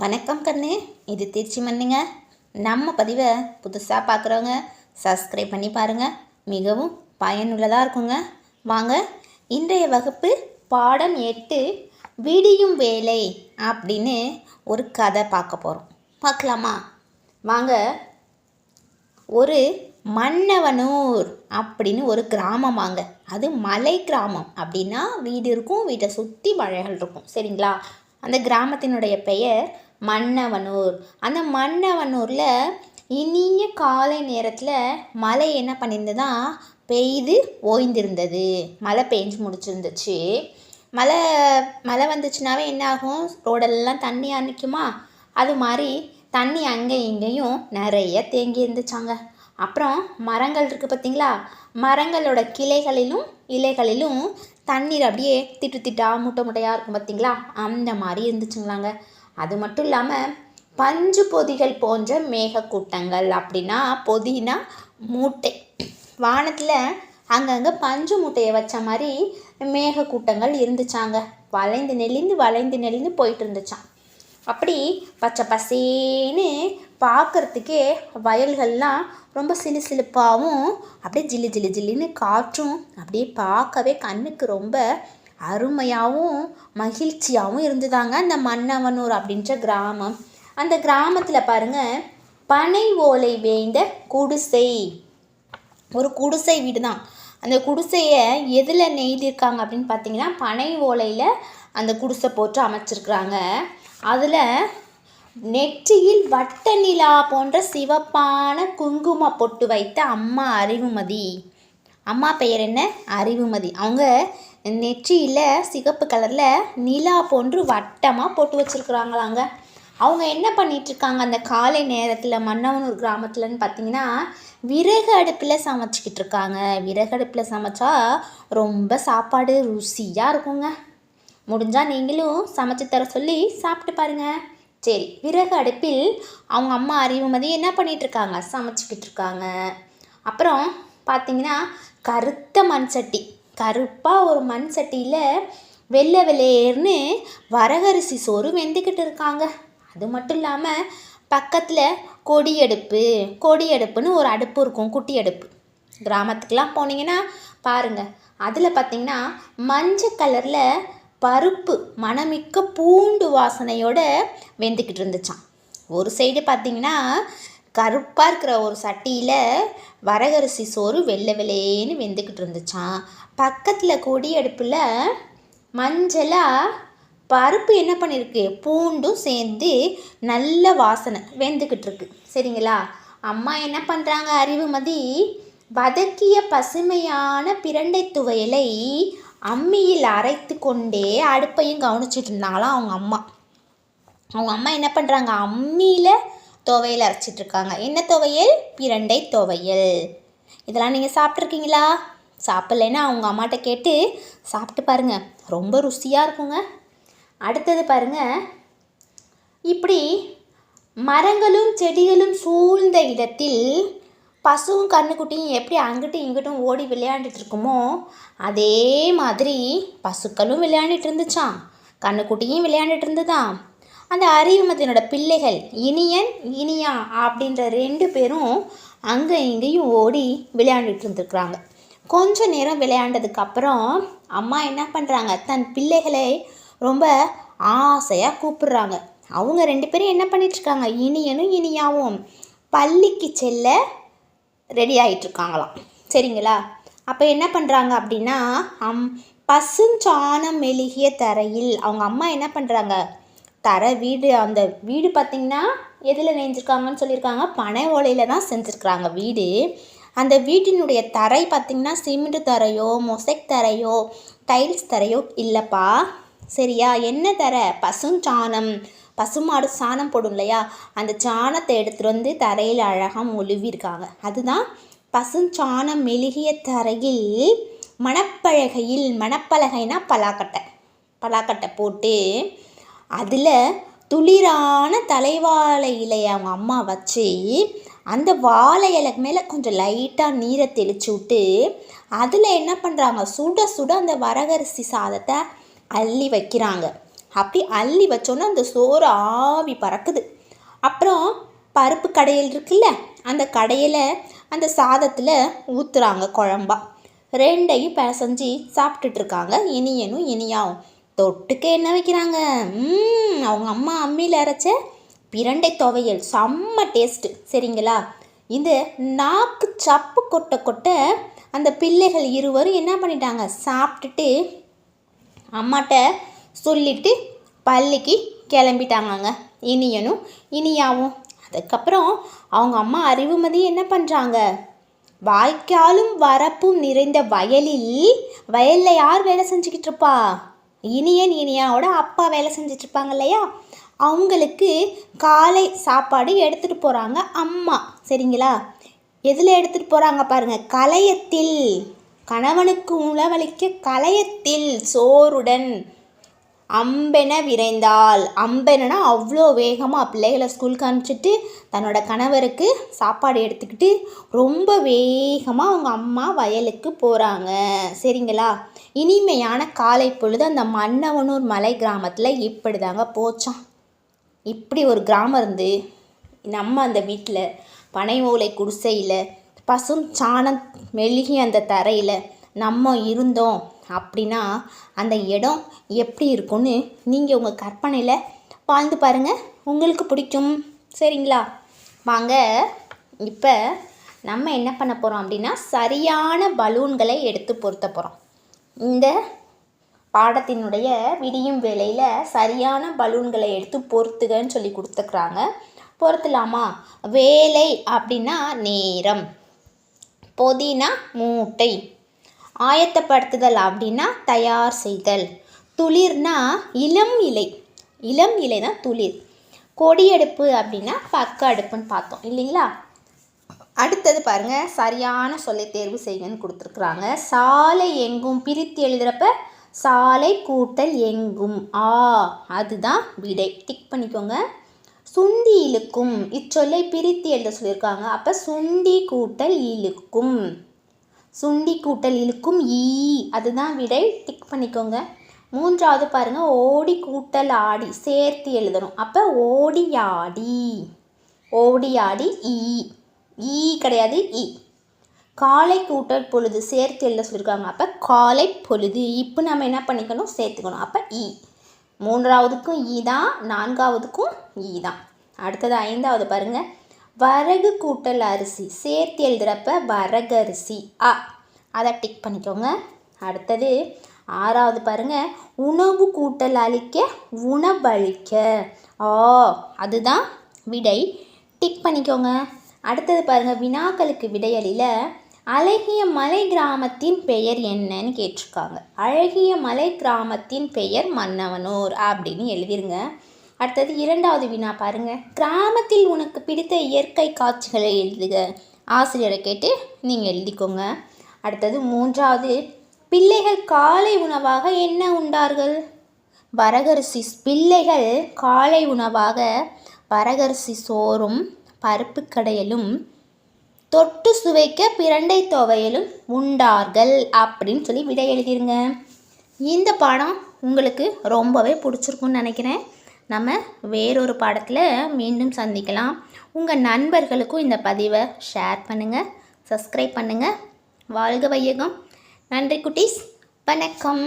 வணக்கம் கண்ணு. இது திருச்சி மண்ணுங்க நம்ம பதிவை புதுசாக பார்க்குறவங்க சப்ஸ்கிரைப் பண்ணி பாருங்கள் மிகவும் பயனுள்ளதாக இருக்குங்க. வாங்க இன்றைய வகுப்பு பாடம் எட்டு விடியும் வேலை அப்படின்னு ஒரு கதை பார்க்க போகிறோம் பார்க்கலாமா? வாங்க ஒரு மன்னவனூர் அப்படின்னு ஒரு கிராமம் வாங்க. அது மலை கிராமம். அப்படின்னா வீடு இருக்கும் வீட்டை சுற்றி மழைகள் இருக்கும். சரிங்களா? அந்த கிராமத்தினுடைய பெயர் மன்னவனூர். அந்த மன்னவனூரில் இனிய காலை நேரத்தில் மழை என்ன பண்ணியிருந்ததுன்னா பெய்து ஓய்ந்திருந்தது. மழை பெஞ்சு முடிச்சிருந்துச்சு. மழை மழை வந்துச்சுனாவே என்ன ஆகும்? ரோடெல்லாம் தண்ணி அன்னிக்குமா அது மாதிரி தண்ணி அங்கே இங்கேயும் நிறைய தேங்கி இருந்துச்சாங்க. அப்புறம் மரங்கள் இருக்குது பார்த்தீங்களா? மரங்களோட கிளைகளிலும் இலைகளிலும் தண்ணீர் அப்படியே திட்டு திட்டா முட்டை முட்டையாக இருக்கும் பார்த்தீங்களா? அந்த மாதிரி இருந்துச்சுங்களாங்க. அது மட்டும் இல்லாமல் பஞ்சு பொதிகள் போன்ற மேகக்கூட்டங்கள் அப்படின்னா பொதினா மூட்டை. வானத்தில் அங்கங்கே பஞ்சு மூட்டையை வச்ச மாதிரி மேகக்கூட்டங்கள் இருந்துச்சாங்க. வளைந்து நெளிந்து வளைந்து நெளிந்து போயிட்டு இருந்துச்சான் அப்படி பச்சை பசேன்னு பார்க்குறதுக்கே வயல்கள்லாம் ரொம்ப சிலு சிலுப்பாகவும் அப்படியே ஜில்லு ஜில்லு ஜில்லுன்னு காற்றும் அப்படியே பார்க்கவே கண்ணுக்கு ரொம்ப அருமையாகவும் மகிழ்ச்சியாகவும் இருந்ததாங்க அந்த மன்னவனூர் அப்படின்ற கிராமம். அந்த கிராமத்தில் பாருங்கள் பனை ஓலை வேய்ந்த குடிசை. ஒரு குடிசை வீடு தான் அந்த குடிசையை எதில் நெய்திருக்காங்க அப்படின்னு பார்த்தீங்கன்னா பனை ஓலையில் அந்த குடிசை போட்டு அமைச்சிருக்கிறாங்க. அதில் நெற்றியில் வட்ட நிலா போன்ற சிவப்பான குங்கும பொட்டு வைத்த அம்மா அறிவுமதி. அம்மா பெயர் என்ன? அறிவுமதி. அவங்க நெற்றியில் சிகப்பு கலரில் நிலா போன்று வட்டமாக போட்டு வச்சுருக்குறாங்களாங்க. அவங்க என்ன பண்ணிகிட்ருக்காங்க அந்த காலை நேரத்தில் மன்னவனூர் கிராமத்துலன்னு பார்த்தீங்கன்னா விறகு அடுப்பில் சமைச்சிக்கிட்டு இருக்காங்க விறகு அடுப்பில் சமைச்சா ரொம்ப சாப்பாடு ருசியாக இருக்குங்க. முடிஞ்சால் நீங்களும் சமைச்சு தர சொல்லி சாப்பிட்டு பாருங்கள் சரி விறகு அடுப்பில் அவங்க அம்மா அறிவுமதி என்ன பண்ணிகிட்ருக்காங்க சமைச்சிக்கிட்டு இருக்காங்க அப்புறம் பார்த்தீங்கன்னா கருத்த மண் சட்டி கருப்பாக ஒரு மண் சட்டியில் வெள்ளை வெள்ளேர்னு வரகரிசி சோறு வெந்துக்கிட்டு இருக்காங்க. அது மட்டும் இல்லாமல் பக்கத்தில் கொடி அடுப்பு கொடி அடுப்புன்னு ஒரு அடுப்பு இருக்கும் குட்டி அடுப்பு கிராமத்துக்கெலாம் போனீங்கன்னா பாருங்கள் அதில் பார்த்தீங்கன்னா மஞ்சள் கலரில் பருப்பு மணமிக்க பூண்டு வாசனையோட வெந்துக்கிட்டு இருந்துச்சான் ஒரு சைடு பார்த்தீங்கன்னா கருப்பாக இருக்கிற ஒரு சட்டியில் வரகரிசி சோறு வெள்ளை வெள்ளையேன்னு வெந்துக்கிட்டு இருந்துச்சான் பக்கத்தில் கொடி அடுப்பில் மஞ்சளாக பருப்பு என்ன பண்ணியிருக்கு பூண்டும் சேர்ந்து நல்ல வாசனை வெந்துக்கிட்டு இருக்கு சரிங்களா? அம்மா என்ன பண்ணுறாங்க அறிவுமதி வதக்கிய பசுமையான பிரண்டை துவையலை அம்மியில் அரைத்து கொண்டே அடுப்பையும் கவனிச்சிட்டு இருந்தாங்களாம் அவங்க அம்மா. அவங்க அம்மா என்ன பண்ணுறாங்க அம்மியில் துவையல் அரைச்சிட்ருக்காங்க என்ன துவையல்? பிரண்டை துவையல். இதெல்லாம் நீங்கள் சாப்பிட்ருக்கீங்களா சாப்பிட்லன்னா அவங்க அம்மாட்ட கேட்டு சாப்பிட்டு பாருங்கள் ரொம்ப ருசியாக இருக்குங்க. அடுத்தது பாருங்கள் இப்படி மரங்களும் செடிகளும் சூழ்ந்த இடத்தில் பசுவும் கண்ணுக்குட்டியும் எப்படி அங்கிட்டும் இங்கிட்டும் ஓடி விளையாண்டுட்டு இருக்குமோ அதே மாதிரி பசுக்களும் விளையாண்டுட்டு இருந்துச்சான் கண்ணுக்குட்டியும் விளையாண்டுட்டு இருந்துதான் அந்த அறிவுமத்தினோட பிள்ளைகள் இனியன் இனியா அப்படின்ற ரெண்டு பேரும் அங்கே இங்கேயும் ஓடி விளையாண்டுட்டு இருந்துருக்குறாங்க. கொஞ்ச நேரம் விளையாண்டதுக்கு அப்புறம் அம்மா என்ன பண்ணுறாங்க தன் பிள்ளைகளை ரொம்ப ஆசையாக கூப்பிடுறாங்க. அவங்க ரெண்டு பேரும் என்ன பண்ணிட்டுருக்காங்க? இனியனும் இனியாவும் பள்ளிக்கு செல்ல ரெடி ஆகிட்டுருக்காங்களாம் சரிங்களா? அப்போ என்ன பண்ணுறாங்க அப்படின்னா அம் பசுஞ்சாணம் மெழுகிய தரையில் அவங்க அம்மா என்ன பண்ணுறாங்க தர வீடு அந்த வீடு பார்த்திங்கன்னா எதில் நெஞ்சிருக்காங்கன்னு சொல்லியிருக்காங்க. பனை ஓலையில் தான் செஞ்சுருக்குறாங்க வீடு. அந்த வீட்டினுடைய தரை பார்த்திங்கன்னா சிமெண்ட் தரையோ மொசைக் தரையோ டைல்ஸ் தரையோ இல்லைப்பா. சரியா? என்ன தர? பசுஞ்சாணம் பசுமாடு சாணம் போடும் இல்லையா? அந்த சாணத்தை எடுத்துகிட்டு வந்து தரையில் அழகாக மொழுவிருக்காங்க. அதுதான் பசுஞ்சாணம் மெழுகிய தரையில் மணப்பழகையில் மணப்பலகைனா பலாக்கட்டை. பலாக்கட்டை போட்டு அதில் துளிரான தலைவாழை இலையை அவங்க அம்மா வச்சு அந்த வாழை இலைக்கு மேலே கொஞ்சம் லைட்டாக நீரை தெளிச்சு விட்டு அதில் என்ன பண்ணுறாங்க சுட சுட அந்த வரகரிசி சாதத்தை அள்ளி வைக்கிறாங்க. அப்படி அள்ளி வச்சோன்னே அந்த சோறு ஆவி பறக்குது. அப்புறம் பருப்பு கடையல் இருக்குல்ல அந்த கடையில் அந்த சாதத்தில் ஊற்றுறாங்க குழம்பா. ரெண்டையும் பிசைஞ்சு சாப்பிட்டுட்ருக்காங்க இனியனும் இனியாவும். தொட்டுக்க என்ன வைக்கிறாங்க? அவங்க அம்மா அம்மியில் அரைச்ச பிரண்டை துவையல். செம்ம டேஸ்ட்டு சரிங்களா? இந்த நாக்கு சப்பு கொட்ட கொட்ட அந்த பிள்ளைகள் இருவரும் என்ன பண்ணிட்டாங்க? சாப்பிட்டுட்டு அம்மாட்ட சொல்லிட்டு பள்ளிக்கு கிளம்பிட்டாங்கங்க. இனியனும் இனியாவும். அதுக்கப்புறம் அவங்க அம்மா அறிவுமதி என்ன பண்ணுறாங்க வாய்க்காலும் வரப்பும் நிறைந்த வயலில் வயலில் யார் வேலை செஞ்சுக்கிட்டு இருப்பா? இனியன் இனியாவோட அப்பா வேலை செஞ்சிட்ருப்பாங்க இல்லையா? அவங்களுக்கு காலை சாப்பாடு எடுத்துகிட்டு போகிறாங்க அம்மா. சரிங்களா? எதில் எடுத்துகிட்டு போகிறாங்க பாருங்கள் கலையத்தில். கணவனுக்கு உணவளிக்க கலையத்தில் சோறுடன். அம்பென விரைந்தாள். அம்பெனனா அவ்வளோ வேகமாக பிள்ளைகளை ஸ்கூலுக்கு அனுப்பிச்சிட்டு தன்னோட கணவருக்கு சாப்பாடு எடுத்துக்கிட்டு ரொம்ப வேகமாக அவங்க அம்மா வயலுக்கு போகிறாங்க சரிங்களா? இனிமையான காலை பொழுது அந்த மன்னவனூர் மலை கிராமத்தில் இப்படி தாங்க போச்சான் இப்படி ஒரு கிராமம் இருந்து நம்ம அந்த வீட்டில் பனை ஓலை குடிசையில் பசும் சாணம் மெழுகி அந்த தரையில் நம்ம இருந்தோம் அப்படின்னா அந்த இடம் எப்படி இருக்கும்னு நீங்கள் உங்கள் கற்பனையில் வாழ்ந்து பாருங்கள் உங்களுக்கு பிடிக்கும். சரிங்களா? வாங்க. இப்போ நம்ம என்ன பண்ண போகிறோம் அப்படின்னா சரியான பலூன்களை எடுத்து பொருத்த போகிறோம் இந்த பாடத்தினுடைய விடியும் வேலையில் சரியான பலூன்களை எடுத்து பொறுத்துகன்னு சொல்லி கொடுத்துக்கிறாங்க. பொறுத்தலாமா? வேலை அப்படின்னா நேரம். பொதினா மூட்டை. ஆயத்தப்படுத்துதல் அப்படின்னா தயார் செய்தல். துளிர்னா இளம் இலை. இளம் இலை தான் துளிர் கொடியடுப்பு அப்படின்னா பக்க அடுப்புன்னு பார்த்தோம் இல்லைங்களா? அடுத்தது பாருங்க சரியான சொல்லை தேர்வு செய்யுங்கன்னு கொடுத்துருக்குறாங்க. சாலை எங்கும் பிரித்து எழுதுகிறப்ப சாலை கூட்டல் எங்கும். ஆ அதுதான் விடை. டிக் பண்ணிக்கோங்க. சுண்டி இழுக்கும். இச்சொல்லை பிரித்து எழுத சொல்லியிருக்காங்க. அப்போ சுண்டி கூட்டல் இழுக்கும். சுண்டி கூட்டல் இழுக்கும் ஈ. அதுதான் விடை. டிக் பண்ணிக்கோங்க. மூன்றாவது பாருங்கள் ஓடி கூட்டல் ஆடி சேர்த்து எழுதணும். அப்போ ஓடியாடி. ஓடியாடி ஈ. ஈ கிடையாது. இ காலை கூட்டல் பொழுது சேர்த்து எழுத சொல்லியிருக்காங்க அப்போ காலை பொழுது. இப்போ நம்ம என்ன பண்ணிக்கணும்? சேர்த்துக்கணும். அப்போ இ. மூன்றாவதுக்கும் ஈ தான். நான்காவதுக்கும் ஈ தான். அடுத்தது ஐந்தாவது பாருங்கள் வரகு கூட்டல் அரிசி. சேர்த்து எழுதுகிறப்ப வரகரிசி அ. அதை டிக் பண்ணிக்கோங்க. அடுத்தது ஆறாவது பாருங்க. உணவு கூட்டல் அளிக்க உணவளிக்க ஆ அதுதான் விடை. டிக் பண்ணிக்கோங்க. அடுத்தது பாருங்கள் வினாக்களுக்கு விடையளியில் அழகிய மலை கிராமத்தின் பெயர் என்னன்னு கேட்டிருக்காங்க. அழகிய மலை கிராமத்தின் பெயர் மன்னவனூர் அப்படின்னு எழுதிருங்க. அடுத்தது இரண்டாவது வினா பாருங்க. கிராமத்தில் உனக்கு பிடித்த இயற்கை காட்சிகளை எழுதுக. ஆசிரியரை கேட்டு நீங்கள் எழுதிக்கோங்க. அடுத்தது மூன்றாவது. பிள்ளைகள் காலை உணவாக என்ன உண்டார்கள்? வரகரிசி பிள்ளைகள் காலை உணவாக வரகரிசி சோறும் பருப்பு கடையலும் தொட்டு சுவைக்க பிரண்டை துவையலும் உண்டார்கள் அப்படின்னு சொல்லி விடை எழுதிருங்க. இந்த பாடம் உங்களுக்கு ரொம்பவே பிடிச்சிருக்குன்னு நினைக்கிறேன். நம்ம வேறொரு பாடத்தில் மீண்டும் சந்திக்கலாம். உங்கள் நண்பர்களுக்கும் இந்த பதிவை ஷேர் பண்ணுங்கள் சப்ஸ்கிரைப் பண்ணுங்கள் வாழ்க வையகம். நன்றி குட்டீஸ். வணக்கம்.